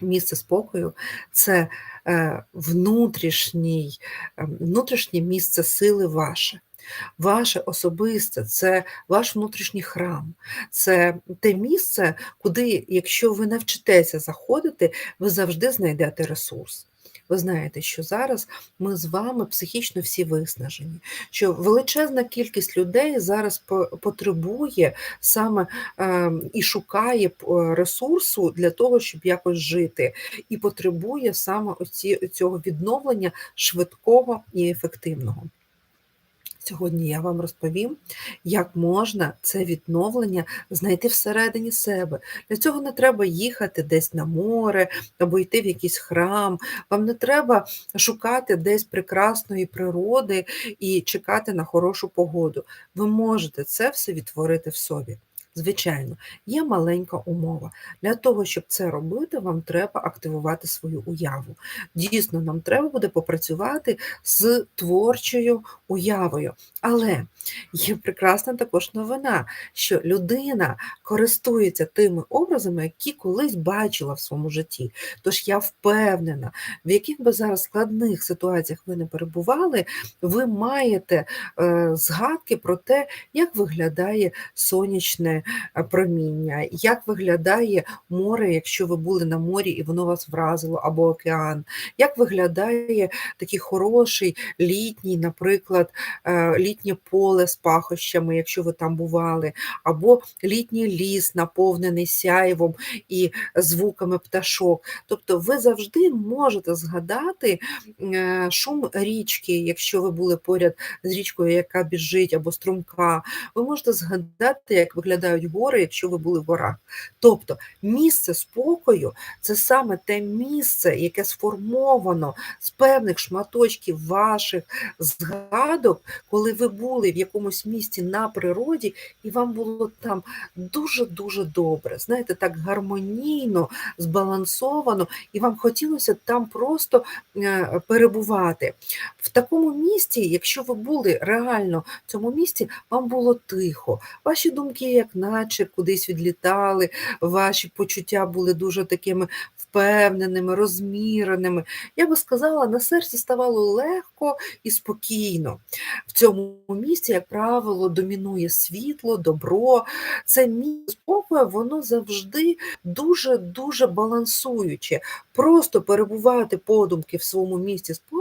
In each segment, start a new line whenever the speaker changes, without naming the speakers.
Місце спокою це, е, внутрішній ем, внутрішнє місце сили ваше. Ваше особисте, це ваш внутрішній храм, це те місце, куди, якщо ви навчитеся заходити, ви завжди знайдете ресурс. Ви знаєте, що зараз ми з вами психічно всі виснажені, що величезна кількість людей зараз потребує саме е, і шукає ресурсу для того, щоб якось жити, і потребує саме оці, цього відновлення швидкого і ефективного. Сьогодні я вам розповім, як можна це відновлення знайти всередині себе. Для цього не треба їхати десь на море або йти в якийсь храм. Вам не треба шукати десь прекрасної природи і чекати на хорошу погоду. Ви можете це все відтворити в собі. Звичайно, є маленька умова. Для того, щоб це робити, вам треба активувати свою уяву. Дійсно, нам треба буде попрацювати з творчою уявою. Але є прекрасна також новина, що людина користується тими образами, які колись бачила в своєму житті. Тож я впевнена, в яких би зараз складних ситуаціях ви не перебували, ви маєте е, згадки про те, як виглядає сонячне проміння, як виглядає море, якщо ви були на морі і воно вас вразило, або океан, як виглядає такий хороший літній, наприклад, е, літнє поле з пахощами, якщо ви там бували, або літній ліс, наповнений сяйвом і звуками пташок. Тобто ви завжди можете згадати е, шум річки, якщо ви були поряд з річкою, яка біжить, або струмка. Ви можете згадати, як виглядають виглядають гори, якщо ви були в горах. Тобто місце спокою це саме те місце, яке сформовано з певних шматочків ваших згадок, коли ви були в якомусь місці на природі, і вам було там дуже-дуже добре. Знаєте, так гармонійно, збалансовано, і вам хотілося там просто е, перебувати. В такому місці, якщо ви були реально в цьому місці, вам було тихо, ваші думки, як наче кудись відлітали, ваші почуття були дуже такими впевненими, розміреними. Я би сказала, на серці ставало легко і спокійно. В цьому місці, як правило, домінує світло, добро. Це місце спокою, воно завжди дуже-дуже балансуюче. Просто перебувати подумки в своєму місці спокою,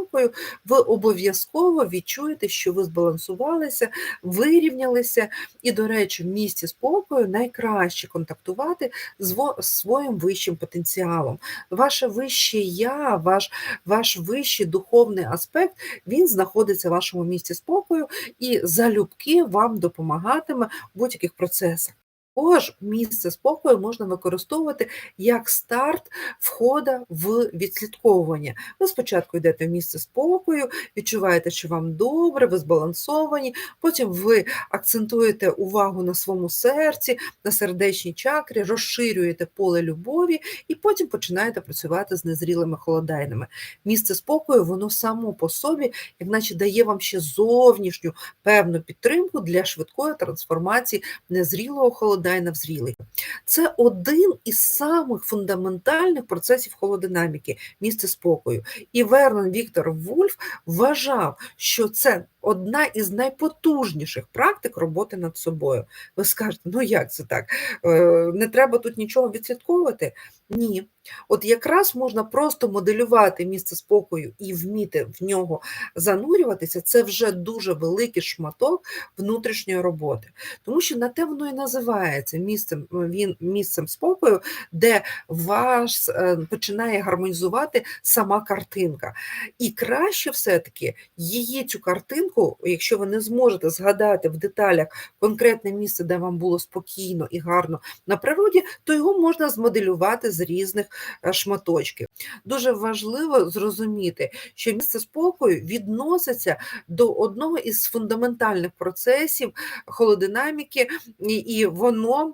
ви обов'язково відчуєте, що ви збалансувалися, вирівнялися, і, до речі, в місці спокою найкраще контактувати з своїм вищим потенціалом ваше вище я, ваш ваш вищий духовний аспект, він знаходиться в вашому місці спокою і залюбки вам допомагатиме в будь-яких процесах. Також місце спокою можна використовувати як старт входа в відслідковування. Ви спочатку йдете в місце спокою, відчуваєте, що вам добре, ви збалансовані, потім ви акцентуєте увагу на своєму серці, на сердечній чакрі, розширюєте поле любові і потім починаєте працювати з незрілими холодайними. Місце спокою, воно само по собі, як наче дає вам ще зовнішню певну підтримку для швидкої трансформації незрілого холодайна впадай на взрілий. Це один із самих фундаментальних процесів холодинаміки, місце спокою. І Вернон Віктор Вульф вважав, що це одна із найпотужніших практик роботи над собою. Ви скажете, ну як це так? Е, не треба тут нічого відслідковувати? Ні. От якраз можна просто моделювати місце спокою і вміти в нього занурюватися, це вже дуже великий шматок внутрішньої роботи. Тому що на те воно і називається місцем він, місцем спокою, де вас е, починає гармонізувати сама картинка. І краще все-таки її цю картинку думку, якщо ви не зможете згадати в деталях конкретне місце, де вам було спокійно і гарно на природі, то його можна змоделювати з різних е, шматочків. Дуже важливо зрозуміти, що місце спокою відноситься до одного із фундаментальних процесів холодинаміки, і воно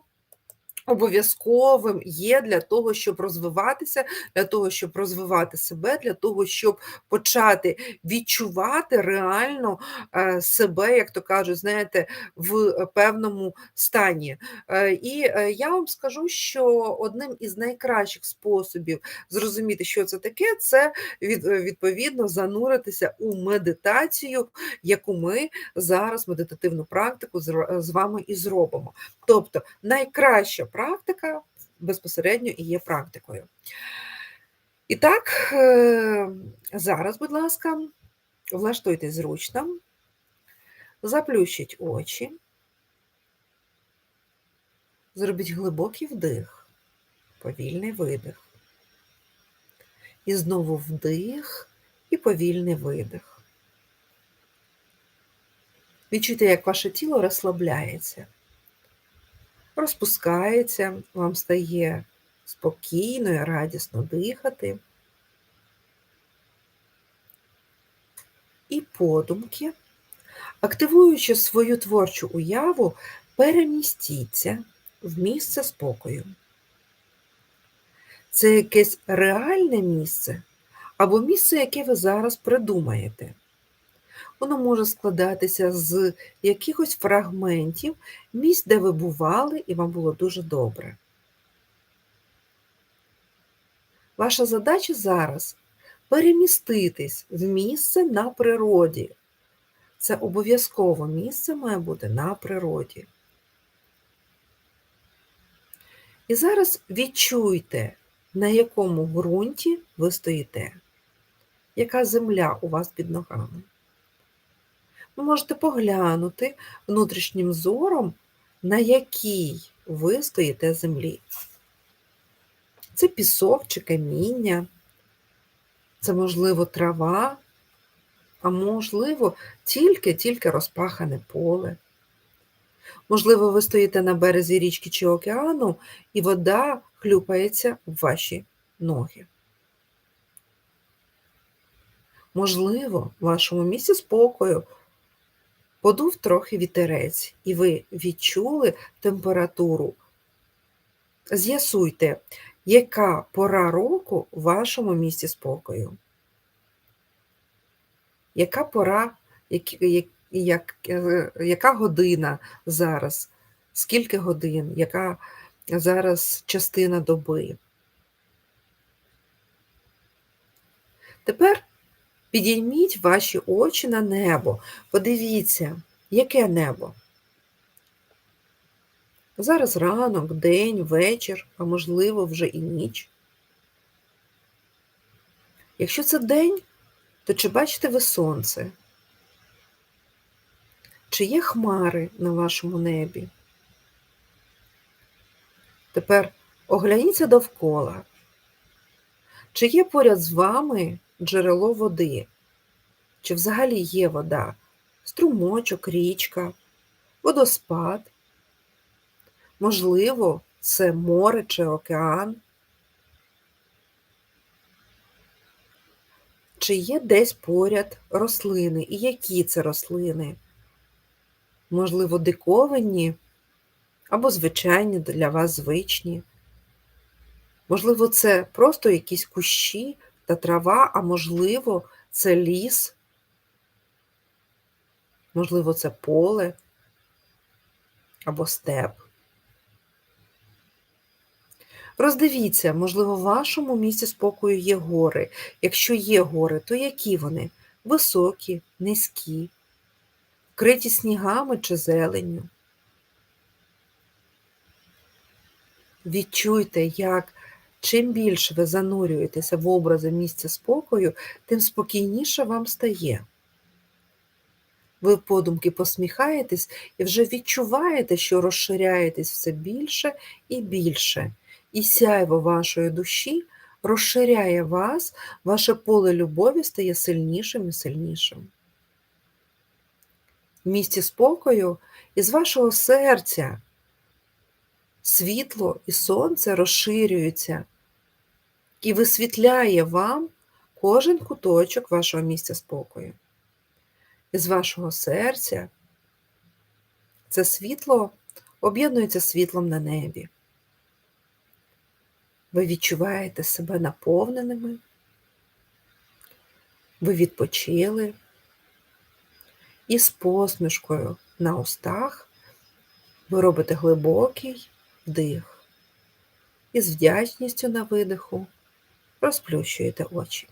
обов'язковим є для того, щоб розвиватися, для того, щоб розвивати себе, для того, щоб почати відчувати реально е, себе, як то кажуть, знаєте, в певному стані. Е, і е, я вам скажу, що одним із найкращих способів зрозуміти, що це таке, це відповідно зануритися у медитацію, яку ми зараз медитативну практику з вами і зробимо. Тобто найкраща практика безпосередньо і є практикою. І так, е, зараз, будь ласка, влаштуйтесь зручно, заплющіть очі, зробіть глибокий вдих, повільний видих. І знову вдих і повільний видих. Відчуйте, як ваше тіло розслабляється розпускається, вам стає спокійно і радісно дихати. І подумки, активуючи свою творчу уяву, перемістіться в місце спокою. Це якесь реальне місце або місце, яке ви зараз придумаєте. Воно може складатися з якихось фрагментів місць, де ви бували, і вам було дуже добре. Ваша задача зараз переміститись в місце на природі. Це обов'язково місце має бути на природі. І зараз відчуйте, на якому ґрунті ви стоїте, яка земля у вас під ногами ви можете поглянути внутрішнім зором, на якій ви стоїте землі. Це пісок чи каміння, це, можливо, трава, а можливо, тільки-тільки розпахане поле. Можливо, ви стоїте на березі річки чи океану, і вода хлюпається в ваші ноги. Можливо, в вашому місці спокою Подув трохи вітерець, і ви відчули температуру. З'ясуйте, яка пора року в вашому місці спокою. Яка пора, як, як, як, яка година зараз? Скільки годин, яка зараз частина доби? Тепер Підійміть ваші очі на небо. Подивіться, яке небо. Зараз ранок, день, вечір, а можливо, вже і ніч. Якщо це день, то чи бачите ви сонце? Чи є хмари на вашому небі? Тепер огляніться довкола. Чи є поряд з вами джерело води, чи взагалі є вода, струмочок, річка, водоспад. Можливо, це море чи океан. Чи є десь поряд рослини і які це рослини? Можливо, диковинні або звичайні для вас звичні. Можливо, це просто якісь кущі та трава, а можливо, це ліс, можливо, це поле або степ. Роздивіться, можливо, в вашому місці спокою є гори. Якщо є гори, то які вони? Високі, низькі, вкриті снігами чи зеленню. Відчуйте, як Чим більше ви занурюєтеся в образи місця спокою, тим спокійніше вам стає. Ви подумки посміхаєтесь і вже відчуваєте, що розширяєтесь все більше і більше, і сяйво вашої душі розширяє вас, ваше поле любові стає сильнішим і сильнішим. В місці спокою із вашого серця світло і сонце розширюються і висвітляє вам кожен куточок вашого місця спокою. Із вашого серця це світло об'єднується світлом на небі. Ви відчуваєте себе наповненими, ви відпочили, і з посмішкою на устах ви робите глибокий вдих і з вдячністю на видиху розплющуєте очі.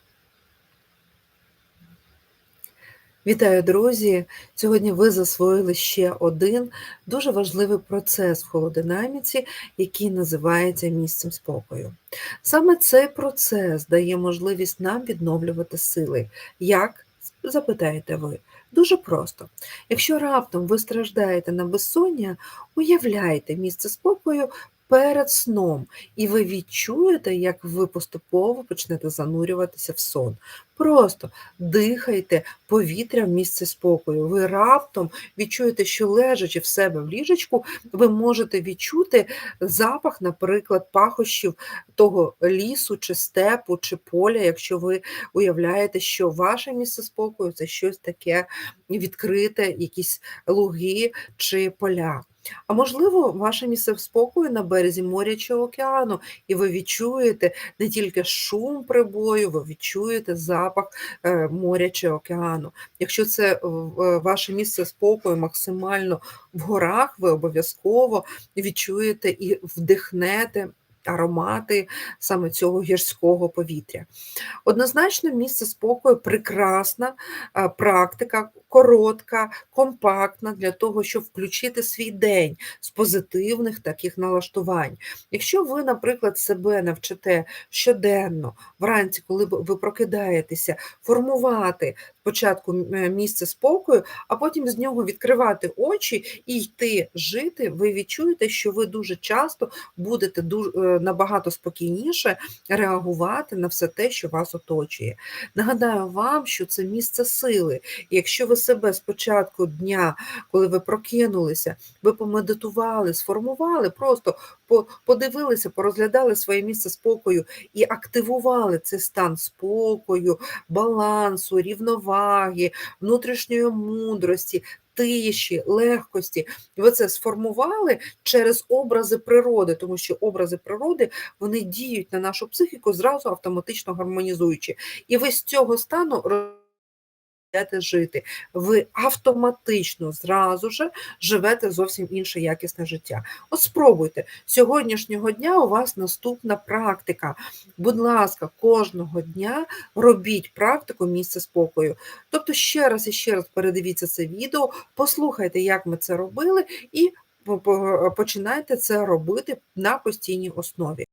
Вітаю, друзі! Сьогодні ви засвоїли ще один дуже важливий процес в холодинаміці, який називається місцем спокою. Саме цей процес дає можливість нам відновлювати сили. Як? Запитаєте ви. Дуже просто. Якщо раптом ви страждаєте на безсоння, уявляйте місце спокою перед сном, і ви відчуєте, як ви поступово почнете занурюватися в сон. Просто дихайте повітря в місце спокою. Ви раптом відчуєте, що лежачи в себе в ліжечку, ви можете відчути запах, наприклад, пахощів того лісу, чи степу, чи поля, якщо ви уявляєте, що ваше місце спокою це щось таке відкрите, якісь луги чи поля. А можливо, ваше місце спокою на березі моря чи океану, і ви відчуєте не тільки шум прибою, ви відчуєте запах е, моря чи океану. Якщо це е, ваше місце спокою максимально в горах, ви обов'язково відчуєте і вдихнете аромати саме цього гірського повітря. Однозначно, місце спокою прекрасна практика, коротка, компактна для того, щоб включити свій день з позитивних таких налаштувань. Якщо ви, наприклад, себе навчите щоденно, вранці, коли ви прокидаєтеся, формувати спочатку місце спокою, а потім з нього відкривати очі і йти жити, ви відчуєте, що ви дуже часто будете е, набагато спокійніше реагувати на все те, що вас оточує. Нагадаю вам, що це місце сили. І якщо ви себе з початку дня, коли ви прокинулися, ви помедитували, сформували, просто подивилися, порозглядали своє місце спокою і активували цей стан спокою, балансу, рівноваги, внутрішньої мудрості, тиші, легкості. Ви це сформували через образи природи, тому що образи природи вони діють на нашу психіку зразу автоматично гармонізуючи. І ви з цього стану Йдете жити, ви автоматично зразу ж живете зовсім інше якісне життя. От спробуйте, сьогоднішнього дня у вас наступна практика. Будь ласка, кожного дня робіть практику місця спокою. Тобто, ще раз і ще раз передивіться це відео, послухайте, як ми це робили, і починайте це робити на постійній основі.